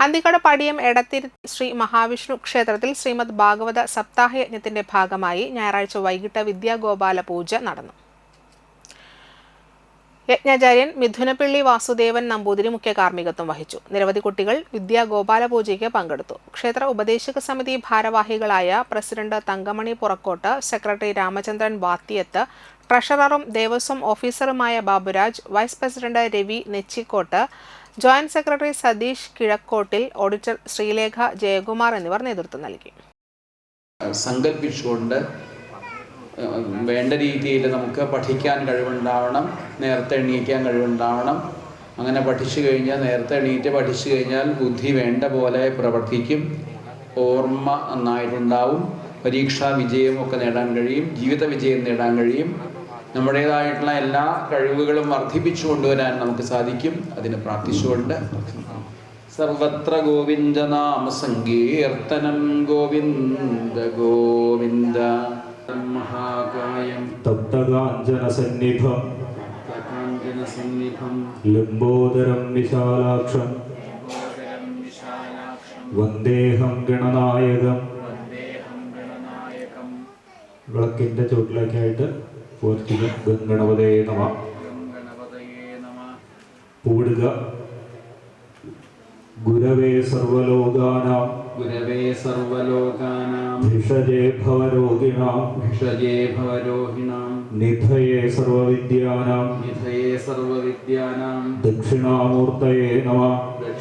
അന്തിക്കട പടിയം എടത്തിരി ശ്രീ മഹാവിഷ്ണു ക്ഷേത്രത്തിൽ ശ്രീമദ് ഭാഗവത സപ്താഹ യജ്ഞത്തിന്റെ ഭാഗമായി ഞായറാഴ്ച വൈകിട്ട് വിദ്യാഗോപാല പൂജ നടന്നു. യജ്ഞാചാര്യൻ മിഥുനപ്പിള്ളി വാസുദേവൻ നമ്പൂതിരി മുഖ്യ കാർമ്മികത്വം വഹിച്ചു. നിരവധി കുട്ടികൾ വിദ്യാഗോപാല പൂജയ്ക്ക് പങ്കെടുത്തു. ക്ഷേത്ര ഉപദേശക സമിതി ഭാരവാഹികളായ പ്രസിഡന്റ് തങ്കമണി പുറക്കോട്ട് സെക്രട്ടറി രാമചന്ദ്രൻ വാത്തിയത്ത് ട്രഷററും Devaswom ഓഫീസറുമായ Baburaj vice president Ravi Nechikkott joint secretary Satheesh Kizhakkottil auditor Sreelekha Jayakumar എന്നിവർ നേതൃത്വം നൽകി. സങ്കല്പിച്ചുകൊണ്ട് വേണ്ട രീതിയിൽ നമുക്ക് പഠിക്കാൻ കഴിവുണ്ടാവണം നേരത്തെ എണീക്കാൻ കഴിവുണ്ടാവണം. അങ്ങനെ പഠിച്ചു കഴിഞ്ഞാൽ നേരത്തെ എണീറ്റ് പഠിച്ചു കഴിഞ്ഞാൽ ബുദ്ധി വേണ്ട പോലെ പ്രവർത്തിക്കും. ഓർമ്മ നന്നായിട്ടുണ്ടാവും. പരീക്ഷാ വിജയമൊക്കെ നേടാൻ കഴിയും. ജീവിത വിജയം നേടാൻ കഴിയും. നമ്മുടേതായിട്ടുള്ള എല്ലാ കഴിവുകളും വർദ്ധിപ്പിച്ചു കൊണ്ടുവരാൻ നമുക്ക് സാധിക്കും. അതിന് പ്രാർത്ഥിച്ചുകൊണ്ട് സർവത്ര ഗോവിന്ദ നാമ സങ്കീർത്തനം ഗോവിന്ദ ഗോവിന്ദ. മഹാകായം. തപ്തകാഞ്ചനസന്നിഭം സന്നിഭം ലംബോദരം വിശാലാക്ഷം. വന്ദേഹം ഗണനായകം. വിളക്കിന്റെ ചുവട്ടിലേക്കായിട്ട് ഗംഗണപതേ നമ. പൂടുക. ഗുരവേ സർവലോകാനാം. ഗുരവേ സർവലോകാനാം. ഭിഷജേ ഭവരോഗിണാം ഭിഷജേ ഭവരോഹിണാം. നിധയേ സർവവിദ്യാനാം. നിധയേ സർവവിദ്യാനാം. ദക്ഷിണാമൂർത്തയേ നമ.